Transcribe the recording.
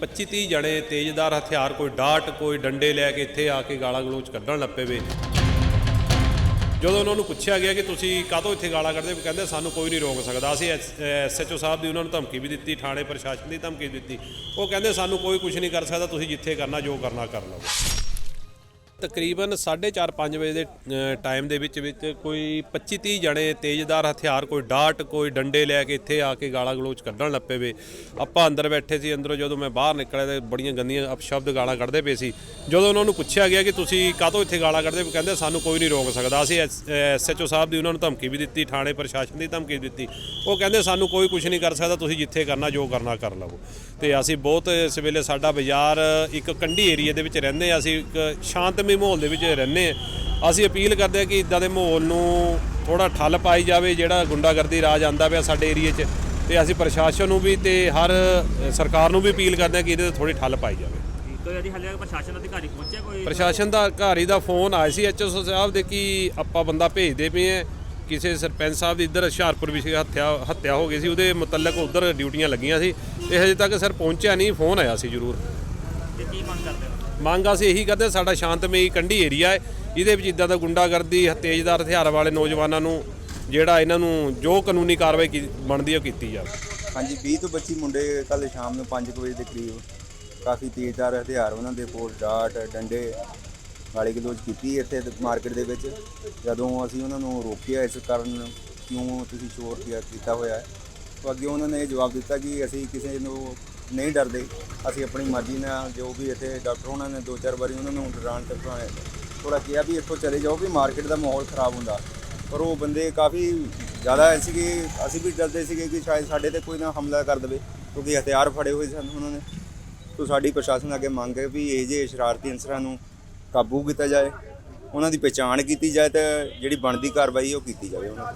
25 30 ਜਣੇ ਤੇਜ਼ਦਾਰ ਹਥਿਆਰ, ਕੋਈ ਡਾਟ, ਕੋਈ ਡੰਡੇ ਲੈ ਕੇ ਇੱਥੇ ਆ ਕੇ ਗਾਲਾਂ ਗਲੋਚ ਕੱਢਣ ਲੱਪੇ ਵੇ। ਜਦੋਂ ਉਹਨਾਂ ਨੂੰ ਪੁੱਛਿਆ ਗਿਆ ਕਿ ਤੁਸੀਂ ਕਾਹਤੋਂ ਇੱਥੇ ਗਾਲਾਂ ਕੱਢਦੇ ਹੋ ਕਹਿੰਦੇ ਸਾਨੂੰ ਕੋਈ ਨਹੀਂ ਰੋਕ ਸਕਦਾ। ਅਸੀਂ ਐਸਐਚਓ ਸਾਹਿਬ ਦੀ ਉਹਨਾਂ ਨੂੰ ਧਮਕੀ ਵੀ ਦਿੱਤੀ, ਥਾਣੇ ਪ੍ਰਸ਼ਾਸਨ ਦੀ ਧਮਕੀ ਦਿੱਤੀ। ਉਹ ਕਹਿੰਦੇ ਸਾਨੂੰ ਕੋਈ ਕੁਝ ਨਹੀਂ ਕਰ ਸਕਦਾ, ਤੁਸੀਂ ਜਿੱਥੇ ਕਰਨਾ, ਜੋ ਕਰਨਾ, ਕਰ ਲਓ। ਤਕਰੀਬਨ 4:30 5 ਵਜੇ ਦੇ ਟਾਈਮ ਦੇ ਵਿੱਚ ਵਿੱਚ ਕੋਈ 25 30 ਜਣੇ ਤੇਜ਼ਦਾਰ ਹਥਿਆਰ, ਕੋਈ ਡਾਟ, ਕੋਈ ਡੰਡੇ ਲੈ ਕੇ ਇੱਥੇ ਆ ਕੇ ਗਾਲਾਂ ਗਲੋਚ ਕੱਢਣ ਲੱਪੇ ਵੇ। ਆਪਾਂ ਅੰਦਰ ਬੈਠੇ ਸੀ, ਅੰਦਰੋਂ ਜਦੋਂ ਮੈਂ ਬਾਹਰ ਨਿਕਲਿਆ ਤੇ ਬੜੀਆਂ ਗੰਦੀਆਂ ਅਪਸ਼ਬਦ ਗਾਲਾਂ ਕੱਢਦੇ ਪਏ ਸੀ। ਜਦੋਂ ਉਹਨਾਂ ਨੂੰ ਪੁੱਛਿਆ ਗਿਆ ਕਿ ਤੁਸੀਂ ਕਾਹਤੋਂ ਇੱਥੇ ਗਾਲਾਂ ਕੱਢਦੇ ਹੋ ਕਹਿੰਦੇ ਸਾਨੂੰ ਕੋਈ ਨਹੀਂ ਰੋਕ ਸਕਦਾ। ਅਸੀਂ ਐਸਐਚਓ ਸਾਹਿਬ ਦੀ ਉਹਨਾਂ ਨੂੰ ਧਮਕੀ ਵੀ ਦਿੱਤੀ, ਥਾਣੇ ਪ੍ਰਸ਼ਾਸਨ ਦੀ ਧਮਕੀ ਦਿੱਤੀ। ਉਹ ਕਹਿੰਦੇ ਸਾਨੂੰ ਕੋਈ ਕੁਝ ਨਹੀਂ ਕਰ ਸਕਦਾ, ਤੁਸੀਂ ਜਿੱਥੇ ਕਰਨਾ, ਜੋ ਕਰਨਾ ਕਰ ਲਵੋ। ਤੇ ਅਸੀਂ ਬਹੁਤ ਇਸ ਵੇਲੇ ਸਾਡਾ ਬਾਜ਼ਾਰ ਇੱਕ ਕੰਢੀ ਏਰੀਆ ਦੇ ਵਿੱਚ ਰਹਿੰਦੇ ਹਾਂ, ਅਸੀਂ ਇੱਕ ਸ਼ਾਂਤ ਸ਼ਾਂਤਮਈ ਮਾਹੌਲ ਦੇ ਵਿੱਚ ਰਹਿੰਦੇ ਹਾਂ। ਅਸੀਂ ਅਪੀਲ ਕਰਦੇ ਹਾਂ ਕਿ ਇਦਾਂ ਦੇ ਮਾਹੌਲ ਨੂੰ ਥੋੜਾ ਠੱਲ ਪਾਈ ਜਾਵੇ ਜਿਹੜਾ ਗੁੰਡਾਗਰਦੀ ਰਾਜ ਆਂਦਾ ਪਿਆ ਸਾਡੇ ਏਰੀਏ 'ਚ। ਤੇ ਅਸੀਂ ਪ੍ਰਸ਼ਾਸਨ ਨੂੰ ਵੀ ਤੇ ਹਰ ਸਰਕਾਰ ਨੂੰ ਵੀ ਅਪੀਲ ਕਰਦੇ ਹਾਂ ਕਿ ਇਹਦੇ ਤੇ ਥੋੜੀ ਠੱਲ ਪਾਈ ਜਾਵੇ। ਕੋਈ ਅਧਿ ਹਾਲੇ ਪ੍ਰਸ਼ਾਸਨ ਅਧਿਕਾਰੀ ਪਹੁੰਚਿਆ ਕੋਈ? ਪ੍ਰਸ਼ਾਸਨ ਦਾ ਅਧਿਕਾਰੀ ਦਾ ਫੋਨ ਆਇਆ ਸੀ ਐਚਓ ਸਾਹਿਬ ਦੇ ਕਿ ਆਪਾਂ ਬੰਦਾ ਭੇਜਦੇ ਪਏ ਆ ਕਿਸੇ ਸਰਪੰਚ ਸਾਹਿਬ ਦੀ ਇੱਧਰ ਹੁਸ਼ਿਆਰਪੁਰ ਵੀ ਸੀ ਹੱਤਿਆ ਹੱਤਿਆ ਹੋ ਗਈ ਸੀ ਉਹਦੇ ਮੁਤਲਕ ਉਧਰ ਡਿਊਟੀਆਂ ਲੱਗੀਆਂ ਸੀ। ਤੇ ਹਜੇ ਤੱਕ ਸਰ ਪਹੁੰਚਿਆ ਨਹੀਂ ਫੋਨ ਆਇਆ ਸੀ ਜ਼ਰੂਰ। ਤੇ ਕੀ ਮੰਗ ਕਰਦੇ ਹੋ? ਮੰਗ ਅਸੀਂ ਇਹੀ ਕਰਦੇ ਸਾਡਾ ਸ਼ਾਂਤਮਈ ਕੰਢੀ ਏਰੀਆ ਹੈ। ਇਹਦੇ ਵਿੱਚ ਇਦਾਂ ਦਾ ਗੁੰਡਾਗਰਦੀ ਤੇਜ਼ਦਾਰ ਹਥਿਆਰ ਵਾਲੇ ਨੌਜਵਾਨਾਂ ਨੂੰ ਜਿਹੜਾ ਇਹਨਾਂ ਨੂੰ ਜੋ ਕਾਨੂੰਨੀ ਕਾਰਵਾਈ ਕੀ- ਬਣਦੀ ਹੈ ਉਹ ਕੀਤੀ ਜਾਵੇ। ਹਾਂਜੀ 20 ਤੋਂ 25 ਮੁੰਡੇ ਕੱਲ ਸ਼ਾਮ ਨੂੰ 5 ਵਜੇ ਦੇ ਕਰੀਬ ਕਾਫੀ ਤੇਜ਼ਦਾਰ ਹਥਿਆਰ ਉਹਨਾਂ ਦੇ ਕੋਲ ਡਾਟ ਡੰਡੇ ਗਾਲੀ ਗਲੋਚ ਕੀਤੀ ਇੱਥੇ ਮਾਰਕੀਟ ਦੇ ਵਿੱਚ। ਜਦੋਂ ਅਸੀਂ ਉਹਨਾਂ ਨੂੰ ਰੋਕਿਆ ਇਸ ਕਾਰਨ ਕਿਉਂ ਤੁਸੀਂ ਸ਼ੋਰ ਕੀਤਾ- ਕੀਤਾ ਹੋਇਆ ਹੈ। ਤਾਂ ਅੱਗੇ ਉਹਨਾਂ ਨੇ ਇਹ ਜਵਾਬ ਦਿੱਤਾ ਕਿ ਅਸੀਂ ਕਿਸੇ ਨੂੰ ਨਹੀਂ ਡਰਦੇ। ਅਸੀਂ ਆਪਣੀ ਮਰਜ਼ੀ ਨਾਲ ਜੋ ਵੀ ਇੱਥੇ ਡਾਕਟਰ ਉਹਨਾਂ ਨੇ ਦੋ ਚਾਰ ਵਾਰੀ ਉਹਨਾਂ ਨੂੰ ਡਰਾਉਣ ਤੱਕ ਥੋੜਾ ਕਿਹਾ ਵੀ ਇੱਥੋਂ ਚਲੇ ਜਾਓ ਵੀ ਮਾਰਕੀਟ ਦਾ ਮਾਹੌਲ ਖਰਾਬ ਹੁੰਦਾ। ਪਰ ਉਹ ਬੰਦੇ ਕਾਫੀ ਜ਼ਿਆਦਾ ਐ ਸੀਗੇ, ਅਸੀਂ ਵੀ ਡਰਦੇ ਸੀਗੇ ਕਿ ਸ਼ਾਇਦ ਸਾਡੇ ਤੇ ਕੋਈ ਨਾ ਹਮਲਾ ਕਰ ਦੇਵੇ, ਕਿਉਂਕਿ ਹਥਿਆਰ ਫੜੇ ਹੋਏ ਸਨ ਉਹਨਾਂ ਨੇ। ਤੋਂ ਸਾਡੀ ਪ੍ਰਸ਼ਾਸਨ ਅੱਗੇ ਮੰਗ ਹੈ ਵੀ ਇਹ ਜਿਹੇ ਸ਼ਰਾਰਤੀ ਅਨਸਰਾਂ ਨੂੰ ਕਾਬੂ ਕੀਤਾ ਜਾਏ। ਉਹਨਾਂ ਦੀ ਪਛਾਣ ਕੀਤੀ ਜਾਏ ਤੇ ਜਿਹੜੀ ਬਣਦੀ ਕਾਰਵਾਈ ਉਹ ਕੀਤੀ ਜਾਵੇ। ਉਹਨਾਂ ਦੀ